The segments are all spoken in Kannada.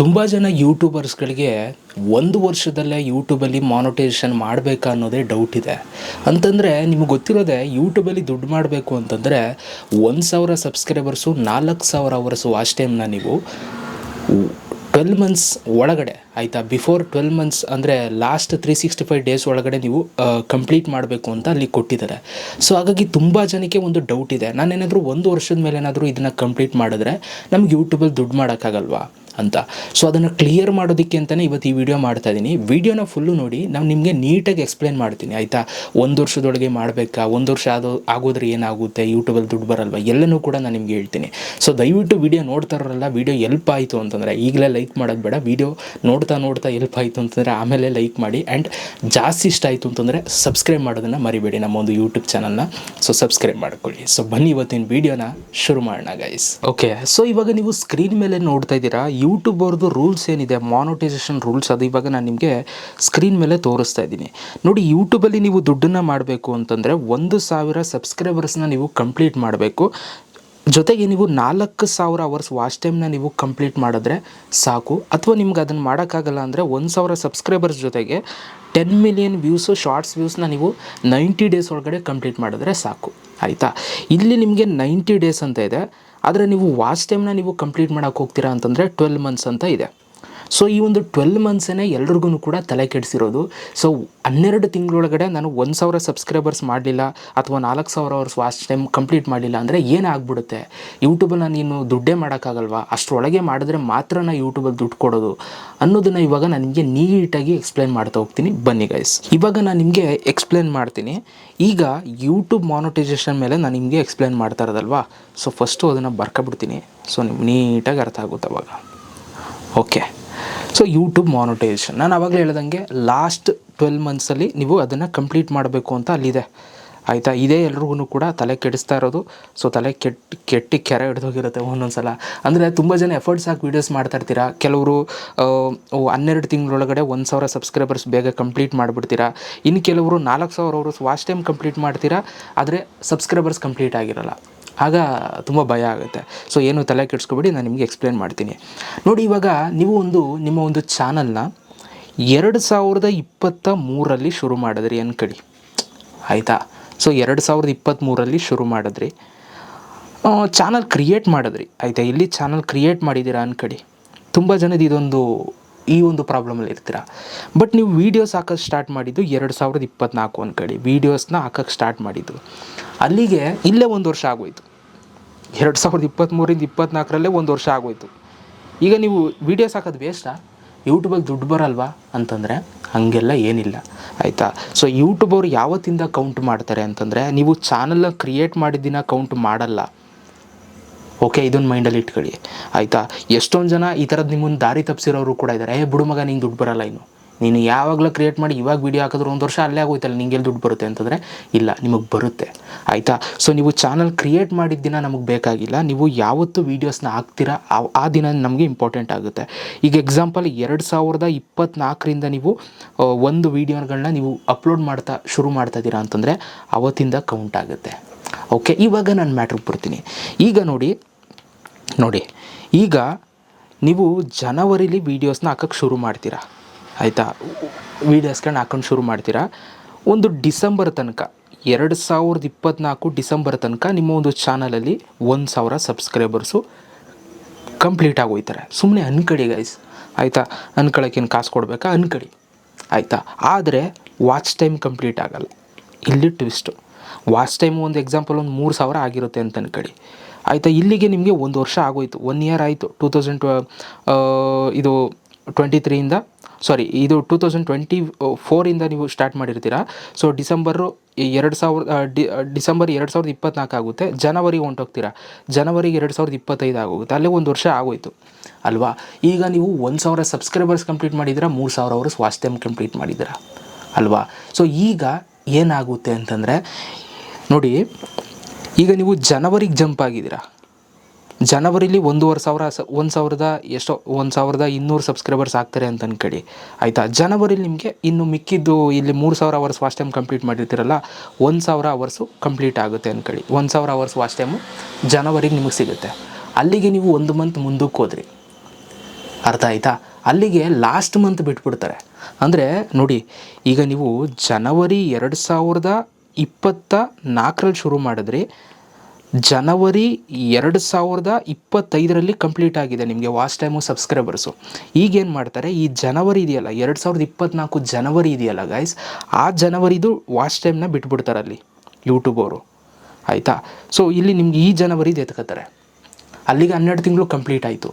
ತುಂಬ ಜನ ಯೂಟ್ಯೂಬರ್ಸ್ಗಳಿಗೆ ಒಂದು ವರ್ಷದಲ್ಲೇ ಯೂಟ್ಯೂಬಲ್ಲಿ ಮಾನಿಟೈಸೇಷನ್ ಮಾಡಬೇಕಾ ಅನ್ನೋದೇ ಡೌಟ್ ಇದೆ. ಅಂತಂದರೆ ನಿಮ್ಗೆ ಗೊತ್ತಿರೋದೆ ಯೂಟ್ಯೂಬಲ್ಲಿ ದುಡ್ಡು ಮಾಡಬೇಕು ಅಂತಂದರೆ ಒಂದು ಸಾವಿರ ಸಬ್ಸ್ಕ್ರೈಬರ್ಸು ನಾಲ್ಕು ಸಾವಿರ ಅವರ್ಸು ವಾಚ್ ಟೈಮ್ನ ನೀವು. ಟ್ವೆಲ್ ಮಂತ್ಸ್ ಒಳಗಡೆ ಆಯಿತಾ? ಬಿಫೋರ್ ಟ್ವೆಲ್ ಮಂತ್ಸ್ ಅಂದರೆ last three sixty five days ಒಳಗಡೆ ನೀವು ಕಂಪ್ಲೀಟ್ ಮಾಡಬೇಕು ಅಂತ ಅಲ್ಲಿ ಕೊಟ್ಟಿದ್ದಾರೆ. ಸೊ ಹಾಗಾಗಿ ತುಂಬ ಜನಕ್ಕೆ ಒಂದು ಡೌಟ್ ಇದೆ. ನಾನೇನಾದರೂ ಒಂದು ವರ್ಷದ ಮೇಲೆ ಏನಾದರೂ ಇದನ್ನು ಕಂಪ್ಲೀಟ್ ಮಾಡಿದ್ರೆ ನಮ್ಗೆ ಯೂಟ್ಯೂಬಲ್ಲಿ ದುಡ್ಡು ಮಾಡೋಕ್ಕಾಗಲ್ವಾ? ಅಂತ. ಸೊ ಅದನ್ನು ಕ್ಲಿಯರ್ ಮಾಡೋದಕ್ಕೆ ಅಂತಲೇ ಇವತ್ತು ಈ ವಿಡಿಯೋ ಮಾಡ್ತಾ ಇದ್ದೀನಿ ವಿಡಿಯೋನ ಫುಲ್ಲು ನೋಡಿ ನಾನು ನಿಮಗೆ ನೀಟಾಗಿ ಎಕ್ಸ್ಪ್ಲೇನ್ ಮಾಡ್ತೀನಿ, ಆಯಿತಾ? ಒಂದು ವರ್ಷದೊಳಗೆ ಮಾಡಬೇಕಾ? ಒಂದು ವರ್ಷ ಅದು ಆಗೋದ್ರೆ ಏನಾಗುತ್ತೆ? ಯೂಟ್ಯೂಬಲ್ಲಿ ದುಡ್ಡು ಬರಲ್ವಾ? ಎಲ್ಲನೂ ಕೂಡ ನಾನು ನಿಮಗೆ ಹೇಳ್ತೀನಿ. ಸೊ ದಯವಿಟ್ಟು ವಿಡಿಯೋ ನೋಡ್ತಾರಲ್ಲ ವಿಡಿಯೋ ಎಲ್ಪ್ ಆಯಿತು ಅಂತಂದರೆ, ಈಗಲೇ ಲೈಕ್ ಮಾಡೋದು ಬೇಡ. ವಿಡಿಯೋ ನೋಡ್ತಾ ನೋಡ್ತಾ ಎಲ್ಪ್ ಆಯಿತು ಅಂತಂದರೆ, ಆಮೇಲೆ ಲೈಕ್ ಮಾಡಿ. ಆ್ಯಂಡ್ ಜಾಸ್ತಿ ಇಷ್ಟ ಆಯಿತು ಅಂತಂದರೆ ಸಬ್ಸ್ಕ್ರೈಬ್ ಮಾಡೋದನ್ನು ಮರಿಬೇಡಿ ನಮ್ಮ ಒಂದು ಯೂಟ್ಯೂಬ್ ಚಾನಲ್ನ ಸೊ ಸಬ್ಸ್ಕ್ರೈಬ್ ಮಾಡ್ಕೊಳ್ಳಿ. ಸೊ ಬನ್ನಿ ಇವತ್ತಿನ ವಿಡಿಯೋನ ಶುರು ಮಾಡೋಣ ಗೈಸ್ ಓಕೆ ಸೊ ಇವಾಗ ನೀವು ಸ್ಕ್ರೀನ್ ಮೇಲೆ ನೋಡ್ತಾ ಇದ್ದೀರಾ? ಯೂಟ್ಯೂಬ್ ಅವ್ರದ್ದು ರೂಲ್ಸ್ ಏನಿದೆ? ಮಾನಿಟೈಸೇಷನ್ ರೂಲ್ಸ್ ಅದು ಇವಾಗ ನಾನು ನಿಮಗೆ ಸ್ಕ್ರೀನ್ ಮೇಲೆ ತೋರಿಸ್ತಾ ಇದ್ದೀನಿ. ನೋಡಿ ಯೂಟ್ಯೂಬಲ್ಲಿ ನೀವು ದುಡ್ಡನ್ನು ಮಾಡಬೇಕು ಅಂತಂದರೆ ಒಂದು ಸಾವಿರ ಸಬ್ಸ್ಕ್ರೈಬರ್ಸ್ನ ನೀವು ಕಂಪ್ಲೀಟ್ ಮಾಡಬೇಕು. ಜೊತೆಗೆ ನೀವು ನಾಲ್ಕು ಸಾವಿರ ಅವರ್ಸ್ ವಾಚ್ ಟೈಮ್ನ ನೀವು ಕಂಪ್ಲೀಟ್ ಮಾಡಿದ್ರೆ ಸಾಕು. ಅಥವಾ ನಿಮ್ಗೆ ಅದನ್ನು ಮಾಡೋಕ್ಕಾಗಲ್ಲ ಅಂದರೆ ಒಂದು ಸಾವಿರ ಸಬ್ಸ್ಕ್ರೈಬರ್ಸ್ ಜೊತೆಗೆ ಟೆನ್ ಮಿಲಿಯನ್ ವ್ಯೂಸು ಶಾರ್ಟ್ಸ್ ವ್ಯೂಸ್ನ ನೀವು ನೈಂಟಿ ಡೇಸ್ ಒಳಗಡೆ ಕಂಪ್ಲೀಟ್ ಮಾಡಿದ್ರೆ ಸಾಕು. ಆಯಿತಾ? ಇಲ್ಲಿ ನಿಮಗೆ ನೈಂಟಿ ಡೇಸ್ ಅಂತ ಇದೆ. ಆದರೆ ನೀವು ವಾಚ್ ಟೈಮ್ನ ನೀವು ಕಂಪ್ಲೀಟ್ ಮಾಡೋಕ್ಕೆ ಹೋಗ್ತೀರಾ ಅಂತಂದರೆ ಟ್ವೆಲ್ ಮಂತ್ಸ್ ಅಂತ ಇದೆ. ಸೊ ಈ ಒಂದು ಟ್ವೆಲ್ ಮಂತ್ಸೇ ಎಲ್ರಿಗೂ ಕೂಡ ತಲೆ ಕೆಡಿಸಿರೋದು. ಸೊ ಹನ್ನೆರಡು ತಿಂಗಳೊಳಗಡೆ ನಾನು ಒಂದು ಸಾವಿರ ಸಬ್ಸ್ಕ್ರೈಬರ್ಸ್ ಮಾಡಲಿಲ್ಲ ಅಥವಾ ನಾಲ್ಕು ಸಾವಿರ ಅವರ್ಸ್ ವಾಚ್ ಟೈಮ್ ಕಂಪ್ಲೀಟ್ ಮಾಡಲಿಲ್ಲ ಅಂದರೆ ಏನಾಗ್ಬಿಡುತ್ತೆ? ಯೂಟ್ಯೂಬಲ್ಲಿ ನೀನು ದುಡ್ಡೇ ಮಾಡೋಕ್ಕಾಗಲ್ವಾ? ಅಷ್ಟರೊಳಗೆ ಮಾಡಿದ್ರೆ ಮಾತ್ರ ನಾನು ಯೂಟ್ಯೂಬಲ್ಲಿ ದುಡ್ಡು ಕೊಡೋದು ಅನ್ನೋದನ್ನು ಇವಾಗ ನಾನು ನಿಮಗೆ ನೀಟಾಗಿ ಎಕ್ಸ್ಪ್ಲೈನ್ ಮಾಡ್ತಾ ಹೋಗ್ತೀನಿ. ಬನ್ನಿ ಗೈಸ್ ಇವಾಗ ನಾನು ನಿಮಗೆ ಎಕ್ಸ್ಪ್ಲೇನ್ ಮಾಡ್ತೀನಿ. ಈಗ ಯೂಟ್ಯೂಬ್ ಮಾನಿಟೈಸೇಷನ್ ಮೇಲೆ ನಾನು ನಿಮಗೆ ಎಕ್ಸ್ಪ್ಲೇನ್ ಮಾಡ್ತಾ ಇರೋದಲ್ವಾ? ಸೊ ಫಸ್ಟು ಅದನ್ನು ಬರ್ಕೊಬಿಡ್ತೀನಿ. ಸೊ ನಿಮ್ಗೆ ನೀಟಾಗಿ ಅರ್ಥ ಆಗುತ್ತೆ ಅವಾಗ. ಓಕೆ ಸೊ ಯೂಟ್ಯೂಬ್ ಮಾನಿಟೈಸೇಷನ್ ನಾನು ಆವಾಗಲೇ ಹೇಳ್ದಂಗೆ ಲಾಸ್ಟ್ ಟ್ವೆಲ್ ಮಂತ್ಸಲ್ಲಿ ನೀವು ಅದನ್ನು ಕಂಪ್ಲೀಟ್ ಮಾಡಬೇಕು ಅಂತ ಅಲ್ಲಿದೆ. ಆಯಿತಾ? ಇದೇ ಎಲ್ರಿಗೂ ಕೂಡ ತಲೆ ಕೆಡಿಸ್ತಾ ಇರೋದು. ಸೊ ತಲೆ ಕೆಟ್ಟ ಕೆಟ್ಟಿ ಕೆರೆ ಹಿಡ್ದೋಗಿರುತ್ತೆ ಒಂದೊಂದು ಸಲ ಅಂದರೆ ತುಂಬ ಜನ ಎಫರ್ಟ್ಸ್ ಹಾಕಿ ವೀಡಿಯೋಸ್ ಮಾಡ್ತಾ ಇರ್ತೀರಾ? ಕೆಲವರು ಹನ್ನೆರಡು ತಿಂಗಳೊಳಗಡೆ ಒಂದು ಸಾವಿರ ಸಬ್ಸ್ಕ್ರೈಬರ್ಸ್ ಬೇಗ ಕಂಪ್ಲೀಟ್ ಮಾಡಿಬಿಡ್ತೀರಾ? ಇನ್ನು ಕೆಲವರು ನಾಲ್ಕು ಸಾವಿರ ಅವರು ವಾಚ್ ಟೈಮ್ ಕಂಪ್ಲೀಟ್ ಮಾಡ್ತೀರಾ? ಆದರೆ ಸಬ್ಸ್ಕ್ರೈಬರ್ಸ್ ಕಂಪ್ಲೀಟ್ ಆಗಿರಲ್ಲ. ಆಗ ತುಂಬ ಭಯ ಆಗುತ್ತೆ. ಸೊ ಏನು ತಲೆ ಕೆಡಿಸ್ಕೊಬೇಡಿ, ನಾನು ನಿಮಗೆ ಎಕ್ಸ್ಪ್ಲೇನ್ ಮಾಡ್ತೀನಿ. ನೋಡಿ, ಇವಾಗ ನೀವು ಒಂದು, ನಿಮ್ಮ ಒಂದು ಚಾನಲ್ನ ಎರಡು ಸಾವಿರದ ಇಪ್ಪತ್ತ ಮೂರರಲ್ಲಿ ಶುರು ಮಾಡಿದ್ರಿ ಅನ್ಕಡಿ ಆಯಿತಾ? ಸೊ ಎರಡು ಸಾವಿರದ ಇಪ್ಪತ್ತ್ಮೂರರಲ್ಲಿ ಶುರು ಮಾಡಿದ್ರಿ. ಚಾನಲ್ ಕ್ರಿಯೇಟ್ ಮಾಡಿದ್ರಿ. ಆಯಿತಾ? ಇಲ್ಲಿ ಚಾನಲ್ ಕ್ರಿಯೇಟ್ ಮಾಡಿದ್ದೀರಾ ಅನ್ಕಡಿ ತುಂಬ ಜನದ ಇದೊಂದು, ಈ ಒಂದು ಪ್ರಾಬ್ಲಮಲ್ಲಿ ಇರ್ತೀರ? ಬಟ್ ನೀವು ವೀಡಿಯೋಸ್ ಹಾಕೋದು ಸ್ಟಾರ್ಟ್ ಮಾಡಿದ್ದು ಎರಡು ಸಾವಿರದ ಇಪ್ಪತ್ತ್ನಾಲ್ಕು ಅನ್ಕಡಿ ವೀಡಿಯೋಸ್ನ ಹಾಕೋಕ್ಕೆ ಸ್ಟಾರ್ಟ್ ಮಾಡಿದ್ದು. ಅಲ್ಲಿಗೆ ಇಲ್ಲೇ ಒಂದು ವರ್ಷ ಆಗೋಯ್ತು. ಎರಡು ಸಾವಿರದ ಇಪ್ಪತ್ತ್ಮೂರಿಂದ ಇಪ್ಪತ್ತ್ನಾಲ್ಕರಲ್ಲೇ ಒಂದು ವರ್ಷ ಆಗೋಯ್ತು. ಈಗ ನೀವು ವೀಡಿಯೋಸ್ ಹಾಕೋದು ವೇಸ್ಟಾ ಯೂಟ್ಯೂಬಲ್ಲಿ ದುಡ್ಡು ಬರಲ್ವಾ ಅಂತಂದರೆ ಹಾಗೆಲ್ಲ ಏನಿಲ್ಲ, ಆಯಿತಾ? ಸೊ ಯೂಟ್ಯೂಬ್ ಅವರು ಯಾವತ್ತಿಂದ ಕೌಂಟ್ ಮಾಡ್ತಾರೆ ಅಂತಂದರೆ ನೀವು ಚಾನಲ್ನ ಕ್ರಿಯೇಟ್ ಮಾಡಿದ್ದಿನ ಕೌಂಟ್ ಮಾಡಲ್ಲ. ಓಕೆ ಇದೊಂದು ಮೈಂಡಲ್ಲಿ ಇಟ್ಕೊಳ್ಳಿ, ಆಯಿತಾ? ಎಷ್ಟೊಂದು ಜನ ಈ ಥರದ್ದು ನಿಮ್ಮನ್ನು ದಾರಿ ತಪ್ಪಿಸಿರೋರು ಕೂಡ ಇದ್ದಾರೆ ಏ, ಬಿಡು ಮಗ, ನಿಂಗೆ ದುಡ್ಡು ಬರಲ್ಲ ಇನ್ನು. ನೀನು ಯಾವಾಗಲೂ ಕ್ರಿಯೇಟ್ ಮಾಡಿ ಇವಾಗ ವೀಡಿಯೋ ಹಾಕಿದ್ರು ಒಂದು ವರ್ಷ ಅಲ್ಲೇ ಆಗೋಯ್ತಲ್ಲ ನಿಂಗೆ ದುಡ್ಡು ಬರುತ್ತೆ ಅಂತಂದರೆ? ಇಲ್ಲ, ನಿಮಗೆ ಬರುತ್ತೆ. ಆಯಿತಾ? ಸೊ ನೀವು ಚಾನಲ್ ಕ್ರಿಯೇಟ್ ಮಾಡಿದ ದಿನ ನಮಗೆ ಬೇಕಾಗಿಲ್ಲ. ನೀವು ಯಾವತ್ತು ವೀಡಿಯೋಸ್ನ ಹಾಕ್ತೀರಾ, ಆ- ದಿನ ನಮಗೆ ಇಂಪಾರ್ಟೆಂಟ್ ಆಗುತ್ತೆ. ಈಗ ಎಕ್ಸಾಂಪಲ್ ಎರಡು ಸಾವಿರದ ಇಪ್ಪತ್ತ್ನಾಲ್ಕರಿಂದ ನೀವು ಒಂದು ವೀಡಿಯೋಗಳನ್ನ ನೀವು ಅಪ್ಲೋಡ್ ಮಾಡ್ತಾ, ಶುರು ಮಾಡ್ತಾ ಇದ್ದೀರಾ ಅಂತಂದರೆ ಅವತ್ತಿಂದ ಕೌಂಟ್ ಆಗುತ್ತೆ. ಓಕೆ ಇವಾಗ ನಾನು ಮ್ಯಾಟ್ರಿಗೆ ಬರ್ತೀನಿ ಈಗ ನೋಡಿ ನೋಡಿ, ಈಗ ನೀವು ಜನವರಿಲಿ ವೀಡಿಯೋಸ್ನ ಹಾಕೋಕ್ಕೆ ಶುರು ಮಾಡ್ತೀರಾ? ಆಯಿತಾ? ವೀಡಿಯೋಸ್ಗಳನ್ನ ಹಾಕೊಂಡು ಶುರು ಮಾಡ್ತೀರಾ? ಒಂದು ಡಿಸೆಂಬರ್ ತನಕ, ಎರಡು ಸಾವಿರದ ಇಪ್ಪತ್ತ್ನಾಲ್ಕು ಡಿಸೆಂಬರ್ ತನಕ ನಿಮ್ಮ ಒಂದು ಚಾನಲಲ್ಲಿ ಒಂದು ಸಾವಿರ ಸಬ್ಸ್ಕ್ರೈಬರ್ಸು ಕಂಪ್ಲೀಟ್ ಆಗೋಯ್ತಾರೆ. ಸುಮ್ಮನೆ ಅನ್ಕಡಿ ಗೈಸ್ ಆಯಿತಾ? ಅನ್ಕೊಳಕ್ಕೇನು ಕಾಸು ಕೊಡಬೇಕಾ? ಅನ್ಕಡಿ ಆಯಿತಾ? ಆದರೆ ವಾಚ್ ಟೈಮ್ ಕಂಪ್ಲೀಟ್ ಆಗಲ್ಲ. ಇಲ್ಲಿ ಟ್ವಿಸ್ಟು ವಾಚ್ ಟೈಮ್ ಒಂದು ಎಕ್ಸಾಂಪಲ್ ಒಂದು ಮೂರು ಸಾವಿರ ಆಗಿರುತ್ತೆ ಅಂತ ಅನ್ಕಡಿ ಆಯಿತಾ? ಇಲ್ಲಿಗೆ ನಿಮಗೆ ಒಂದು ವರ್ಷ ಆಗೋಯ್ತು. ಒನ್ ಇಯರ್ ಆಯಿತು. ಟೂ ತೌಸಂಡ್ ಇದು ಟ್ವೆಂಟಿ ತ್ರೀಯಿಂದ ಸಾರಿ ಇದು ಟೂ ತೌಸಂಡ್ ಟ್ವೆಂಟಿ ಫೋರಿಂದ ನೀವು ಸ್ಟಾರ್ಟ್ ಮಾಡಿರ್ತೀರಾ? ಸೊ ಡಿಸೆಂಬರು ಎರಡು ಸಾವಿರದ ಡಿಸೆಂಬರ್ ಎರಡು ಸಾವಿರದ ಇಪ್ಪತ್ನಾಲ್ಕು ಆಗುತ್ತೆ. ಜನವರಿಗೆ ಹೊಂಟೋಗ್ತೀರಾ ಜನವರಿಗೆ ಎರಡು ಸಾವಿರದ ಇಪ್ಪತ್ತೈದು ಆಗೋಗುತ್ತೆ. ಅಲ್ಲೇ ಒಂದು ವರ್ಷ ಆಗೋಯ್ತು. ಅಲ್ವಾ? ಈಗ ನೀವು ಒಂದು ಸಾವಿರ ಸಬ್ಸ್ಕ್ರೈಬರ್ಸ್ ಕಂಪ್ಲೀಟ್ ಮಾಡಿದ್ರೆ ಮೂರು ಸಾವಿರ ಅವರು ಸ್ವಾಸ್ಥ್ಯ ಕಂಪ್ಲೀಟ್ ಮಾಡಿದ್ದೀರಾ? ಅಲ್ವಾ? ಸೊ ಈಗ ಏನಾಗುತ್ತೆ ಅಂತಂದರೆ, ನೋಡಿ, ಈಗ ನೀವು ಜನವರಿಗೆ ಜಂಪ್ ಆಗಿದ್ದೀರಾ. ಜನವರಿಲಿ ಒಂದೂವರೆ ಸಾವಿರ ಸ, ಒಂದು ಸಾವಿರದ ಎಷ್ಟೋ, ಒಂದು ಸಾವಿರದ ಇನ್ನೂರು ಸಬ್ಸ್ಕ್ರೈಬರ್ಸ್ ಆಗ್ತಾರೆ ಅಂತ ಅಂದ್ಕೊಳ್ಳಿ ಆಯಿತಾ? ಜನವರಿಲಿ ನಿಮಗೆ ಇನ್ನು ಮಿಕ್ಕಿದ್ದು ಇಲ್ಲಿ ಮೂರು ಸಾವಿರ ಅವರ್ಸ್ ವಾಚ್ ಟೈಮ್ ಕಂಪ್ಲೀಟ್ ಮಾಡಿರ್ತೀರಲ್ಲ, ಒಂದು ಸಾವಿರ ಅವರ್ಸು ಕಂಪ್ಲೀಟ್ ಆಗುತ್ತೆ ಅಂದ್ಕೊಳ್ಳಿ ಒಂದು ಸಾವಿರ ಅವರ್ಸ್ ವಾಚ್ ಟೈಮು ಜನವರಿಗೆ ನಿಮಗೆ ಸಿಗುತ್ತೆ. ಅಲ್ಲಿಗೆ ನೀವು ಒಂದು ಮಂತ್ ಮುಂದಕ್ಕೆ ಹೋದ್ರಿ. ಅರ್ಥ ಆಯಿತಾ? ಅಲ್ಲಿಗೆ ಲಾಸ್ಟ್ ಮಂತ್ ಬಿಟ್ಬಿಡ್ತಾರೆ. ಅಂದರೆ ನೋಡಿ, ಈಗ ನೀವು ಜನವರಿ ಎರಡು ಸಾವಿರದ ಇಪ್ಪತ್ತ ನಾಲ್ಕರಲ್ಲಿ ಶುರು ಮಾಡಿದ್ರಿ ಜನವರಿ ಎರಡು ಸಾವಿರದ ಇಪ್ಪತ್ತೈದರಲ್ಲಿ ಕಂಪ್ಲೀಟ್ ಆಗಿದೆ ನಿಮಗೆ ವಾಚ್ ಟೈಮು ಸಬ್ಸ್ಕ್ರೈಬರ್ಸು. ಈಗೇನು ಮಾಡ್ತಾರೆ? ಈ ಜನವರಿ ಇದೆಯಲ್ಲ, ಎರಡು ಸಾವಿರದ ಇಪ್ಪತ್ತ್ನಾಲ್ಕು ಜನವರಿ ಇದೆಯಲ್ಲ ಗೈಸ್ ಆ ಜನವರಿದು ವಾಚ್ ಟೈಮ್ನ ಬಿಟ್ಬಿಡ್ತಾರೆ ಅಲ್ಲಿ ಯೂಟ್ಯೂಬ್ ಅವರು. ಆಯಿತಾ? ಸೊ ಇಲ್ಲಿ ನಿಮ್ಗೆ ಈ ಜನವರಿದು ಎತ್ಕೋತಾರೆ. ಅಲ್ಲಿಗೆ ಹನ್ನೆರಡು ತಿಂಗಳು ಕಂಪ್ಲೀಟ್ ಆಯಿತು.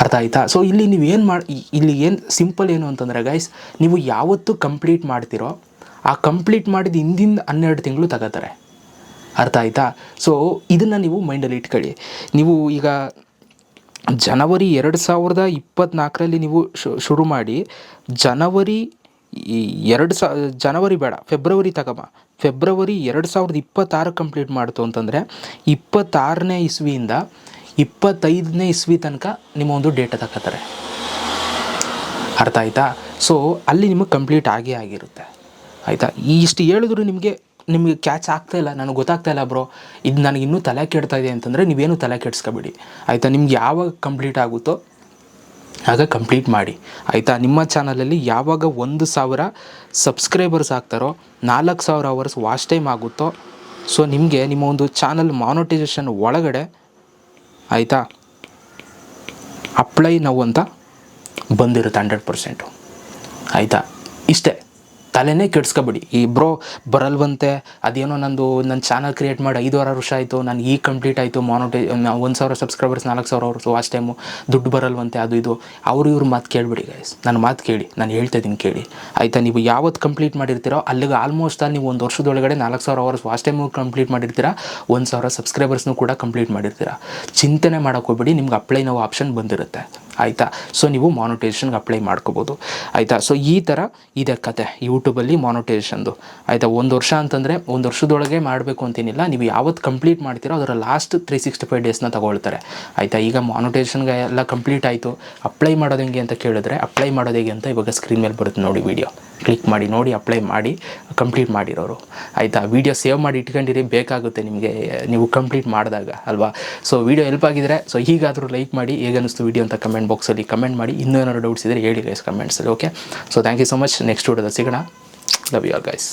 ಅರ್ಥ ಆಯ್ತಾ? ಸೊ ಇಲ್ಲಿ ನೀವು ಏನು ಮಾಡಿ ಇಲ್ಲಿ ಏನು ಸಿಂಪಲ್ ಏನು ಅಂತಂದರೆ ಗೈಸ್ ನೀವು ಯಾವತ್ತು ಕಂಪ್ಲೀಟ್ ಮಾಡ್ತೀರೋ, ಆ ಕಂಪ್ಲೀಟ್ ಮಾಡಿದ ಹಿಂದಿಂದ ಹನ್ನೆರಡು ತಿಂಗಳು ತಗೋತಾರೆ. ಅರ್ಥ ಆಯಿತಾ? ಸೊ ಇದನ್ನು ನೀವು ಮೈಂಡಲ್ಲಿ ಇಟ್ಕೊಳ್ಳಿ. ನೀವು ಈಗ ಜನವರಿ ಎರಡು ಸಾವಿರದ ಇಪ್ಪತ್ತ್ನಾಲ್ಕರಲ್ಲಿ ನೀವು ಶುರು ಮಾಡಿ ಜನವರಿ ಎರಡು ಸಾ, ಜನವರಿ ಬೇಡ, ಫೆಬ್ರವರಿ ತಗಮ. ಫೆಬ್ರವರಿ ಎರಡು ಸಾವಿರದ ಇಪ್ಪತ್ತಾರು ಕಂಪ್ಲೀಟ್ ಮಾಡ್ತು ಅಂತಂದರೆ ಇಪ್ಪತ್ತಾರನೇ ಇಸ್ವಿಯಿಂದ ಇಪ್ಪತ್ತೈದನೇ ಇಸ್ವಿ ತನಕ ನಿಮ್ಮ ಒಂದು ಡೇಟ ತಗೋತಾರೆ. ಅರ್ಥ ಆಯಿತಾ? ಸೊ ಅಲ್ಲಿ ನಿಮಗೆ ಕಂಪ್ಲೀಟ್ ಆಗೇ ಆಗಿರುತ್ತೆ. ಆಯಿತಾ? ಇಷ್ಟು ಹೇಳಿದ್ರು ನಿಮಗೆ ನಿಮಗೆ ಕ್ಯಾಚ್ ಆಗ್ತಾ ಇಲ್ಲ, ನನಗೆ ಗೊತ್ತಾಗ್ತಾ ಇಲ್ಲ ಬ್ರೋ ಇದು ನನಗೆ ಇನ್ನೂ ತಲೆ ಕೆಡ್ತಾ ಇದೆ ಅಂತಂದರೆ ನೀವೇನು ತಲೆ ಕೆಡಿಸ್ಕೊಬೇಡಿ. ಆಯಿತಾ? ನಿಮ್ಗೆ ಯಾವಾಗ ಕಂಪ್ಲೀಟ್ ಆಗುತ್ತೋ ಆಗ ಕಂಪ್ಲೀಟ್ ಮಾಡಿ. ಆಯಿತಾ? ನಿಮ್ಮ ಚಾನಲಲ್ಲಿ ಯಾವಾಗ ಒಂದು ಸಾವಿರ ಸಬ್ಸ್ಕ್ರೈಬರ್ಸ್ ಆಗ್ತಾರೋ, ನಾಲ್ಕು ಸಾವಿರ ಅವರ್ಸ್ ವಾಚ್ ಟೈಮ್ ಆಗುತ್ತೋ ಸೊ ನಿಮಗೆ ನಿಮ್ಮ ಒಂದು ಚಾನಲ್ ಮಾನಿಟೈಸೇಷನ್ ಒಳಗಡೆ ಆಯಿತಾ ಅಪ್ಲೈ ನೋವು ಅಂತ ಬಂದಿರುತ್ತೆ ಹಂಡ್ರೆಡ್ ಪರ್ಸೆಂಟು ಆಯಿತಾ? ಇಷ್ಟೇ. ತಲೆನೇ ಕೆಡ್ಸ್ಕೊಬೇಡಿ. ಈ ಬ್ರೋ ಬರಲ್ವಂತೆ, ಅದೇನೋ ನಂದು ನನ್ನ ಚಾನಲ್ ಕ್ರಿಯೇಟ್ ಮಾಡಿ ಐದು ಆರು ವರ್ಷ ಆಯಿತು, ನಾನು ಈಗ ಕಂಪ್ಲೀಟ್ ಆಯಿತು ಮಾನೋಟೈ ಒಂದು ಸಾವಿರ ಸಬ್ಸ್ಕ್ರೈಬರ್ಸ್ ನಾಲ್ಕು ಸಾವಿರ ಅವ್ರದ್ದು ವಾಚ್ ಟೈಮು ದುಡ್ಡು ಬರಲ್ವಂತೆ, ಅದು ಇದು. ಅವ್ರು ಇವ್ರ ಮಾತು ಕೇಳಿಬಿಡಿ ಗೈಸ್ ನನ್ನ ಮಾತು ಕೇಳಿ, ನಾನು ಹೇಳ್ತಾ ಇದ್ದೀನಿ ಕೇಳಿ. ಆಯಿತಾ, ನೀವು ಯಾವತ್ತು ಕಂಪ್ಲೀಟ್ ಮಾಡಿರ್ತೀರೋ, ಅಲ್ಲಿಗೆ ಆಲ್ಮೋಸ್ಟ್ ಆ ನೀವು ಒಂದು ವರ್ಷದೊಳಗಡೆ ನಾಲ್ಕು ಸಾವಿರ ಅವರ್ಸ್ ವಾಚ್ ಟೈಮು ಕಂಪ್ಲೀಟ್ ಮಾಡಿರ್ತೀರಾ, ಒಂದು ಸಾವಿರ ಸಬ್ಸ್ಕ್ರೈಬರ್ಸ್ನೂ ಕೂಡ ಕಂಪ್ಲೀಟ್ ಮಾಡಿರ್ತೀರಾ. ಚಿಂತನೆ ಮಾಡೋಕ್ಕೋಗ್ಬೇಡಿ ನಿಮ್ಗೆ ಅಪ್ಲೈ ನಾವು ಆಪ್ಷನ್ ಬಂದಿರುತ್ತೆ. ಆಯಿತಾ? ಸೊ ನೀವು ಮಾನಿಟೈಸೇಷನ್ಗೆ ಅಪ್ಲೈ ಮಾಡ್ಕೋಬೋದು. ಆಯಿತಾ? ಸೊ ಈ ಥರ ಇದೆ ಕತೆ ಯೂಟ್ಯೂಬಲ್ಲಿ ಮಾನಿಟೈಸೇಷನ್ದು ಆಯಿತಾ? ಒಂದು ವರ್ಷ ಅಂತಂದರೆ ಒಂದು ವರ್ಷದೊಳಗೆ ಮಾಡಬೇಕು ಅಂತೇನಿಲ್ಲ. ನೀವು ಯಾವತ್ತು ಕಂಪ್ಲೀಟ್ ಮಾಡ್ತೀರೋ ಅದರ ಲಾಸ್ಟ್ ತ್ರೀ ಸಿಕ್ಸ್ಟಿ ಫೈವ್ ಡೇಸ್ನ ತಗೊಳ್ತಾರೆ. ಆಯಿತಾ? ಈಗ ಮಾನಿಟೈಸೇಷನ್ಗೆ ಎಲ್ಲ ಕಂಪ್ಲೀಟ್ ಆಯಿತು. ಅಪ್ಲೈ ಮಾಡೋದು ಹೆಂಗೆ ಅಂತ ಕೇಳಿದ್ರೆ ಅಪ್ಲೈ ಮಾಡೋದು ಹೇಗೆ ಅಂತ ಇವಾಗ ಸ್ಕ್ರೀನ್ ಮೇಲೆ ಬರುತ್ತೆ ನೋಡಿ ವಿಡಿಯೋ ಕ್ಲಿಕ್ ಮಾಡಿ, ನೋಡಿ, ಅಪ್ಲೈ ಮಾಡಿ, ಕಂಪ್ಲೀಟ್ ಮಾಡಿರೋರು. ಆಯಿತಾ? ವೀಡಿಯೋ ಸೇವ್ ಮಾಡಿ ಇಟ್ಕೊಂಡಿರಿ, ಬೇಕಾಗುತ್ತೆ ನಿಮಗೆ, ನೀವು ಕಂಪ್ಲೀಟ್ ಮಾಡಿದಾಗ, ಅಲ್ವಾ? ಸೊ ವೀಡಿಯೋ ಹೆಲ್ಪ್ ಆಗಿದ್ರೆ ಸೊ ಹೀಗಾದರೂ ಲೈಕ್ ಮಾಡಿ, ಹೇಗೆ ಅನ್ನಿಸ್ತು ವೀಡಿಯೋ ಅಂತ ಕಮೆಂಟ್ ಬಾಕ್ಸಲ್ಲಿ ಕಮೆಂಟ್ ಮಾಡಿ, ಇನ್ನೂ ಏನಾದ್ರು ಡೌಟ್ಸ್ ಇದ್ದರೆ ಹೇಳಿ guys ಕಮೆಂಟ್ಸಲ್ಲಿ okay so thank you so much next ವಿಡಿಯೋದಲ್ಲಿ ಸಿಗೋಣ. Love you are guys